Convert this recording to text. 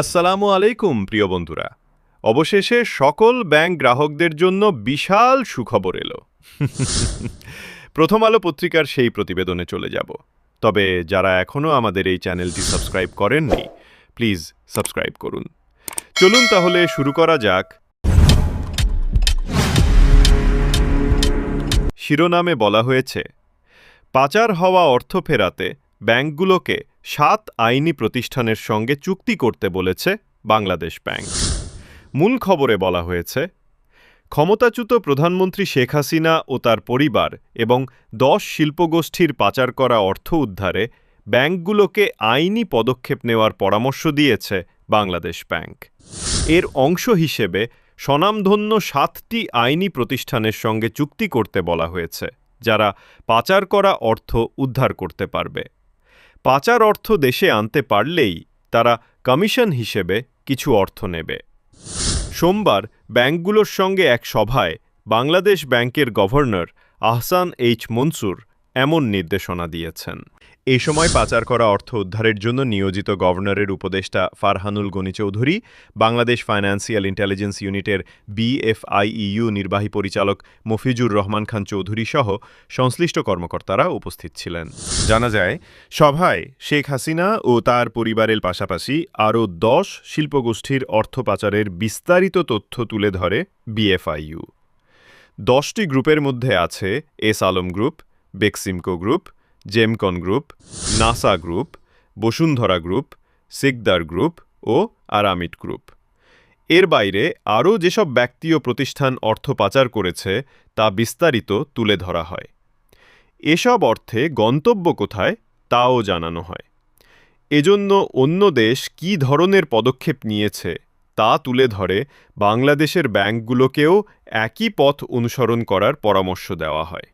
আসসালামু আলাইকুম, প্রিয় বন্ধুরা। অবশেষে সকল ব্যাংক গ্রাহকদের জন্য বিশাল সুখবর এলো। প্রথম আলো পত্রিকার সেই প্রতিবেদনে চলে যাব। তবে যারা এখনও আমাদের এই চ্যানেলটি সাবস্ক্রাইব করেননি, প্লিজ সাবস্ক্রাইব করুন। চলুন তাহলে শুরু করা যাক। শিরোনামে বলা হয়েছে, পাচার হওয়া অর্থ ফেরাতে ব্যাংকগুলোকে সাত আইনি প্রতিষ্ঠানের সঙ্গে চুক্তি করতে বলেছে বাংলাদেশ ব্যাংক। মূল খবরে বলা হয়েছে, ক্ষমতাচ্যুত প্রধানমন্ত্রী শেখ হাসিনা ও তার পরিবার এবং দশ শিল্পগোষ্ঠীর পাচার করা অর্থ উদ্ধারে ব্যাংকগুলোকে আইনি পদক্ষেপ নেওয়ার পরামর্শ দিয়েছে বাংলাদেশ ব্যাংক। এর অংশ হিসেবে স্বনামধন্য সাতটি আইনি প্রতিষ্ঠানের সঙ্গে চুক্তি করতে বলা হয়েছে, যারা পাচার করা অর্থ উদ্ধার করতে পারবে। পাচার অর্থ দেশে আনতে পারলেই তারা কমিশন হিসেবে কিছু অর্থ নেবে। সোমবার ব্যাংকগুলোর সঙ্গে এক সভায় বাংলাদেশ ব্যাংকের গভর্নর আহসান এইচ মনসুর এমন নির্দেশনা দিয়েছেন। এই সময় পাচার করা অর্থ উদ্ধারের জন্য নিয়োজিত গভর্নরের উপদেষ্টা ফারহানুল গনি চৌধুরী, বাংলাদেশ ফাইন্যান্সিয়াল ইন্টেলিজেন্স ইউনিটের বিএফআইইউ নির্বাহী পরিচালক মফিজুর রহমান খান চৌধুরী সহ সংশ্লিষ্ট কর্মকর্তারা উপস্থিত ছিলেন। জানা যায়, সভায় শেখ হাসিনা ও তার পরিবারের পাশাপাশি আরও দশ শিল্পগোষ্ঠীর অর্থ পাচারের বিস্তারিত তথ্য তুলে ধরে বিএফআইইউ। দশটি গ্রুপের মধ্যে আছে S Alam group Beximco group, Gemcon group, Nasa group, Bashundhara group, Sikder group ও আরামিট গ্রুপ। এর বাইরে আরও যেসব ব্যক্তি ও প্রতিষ্ঠান অর্থ পাচার করেছে তা বিস্তারিত তুলে ধরা হয়। এসব অর্থে গন্তব্য কোথায় তাও জানানো হয়। এজন্য অন্য দেশ কী ধরনের পদক্ষেপ নিয়েছে তা তুলে ধরে বাংলাদেশের ব্যাংকগুলোকেও একই পথ অনুসরণ করার পরামর্শ দেওয়া হয়।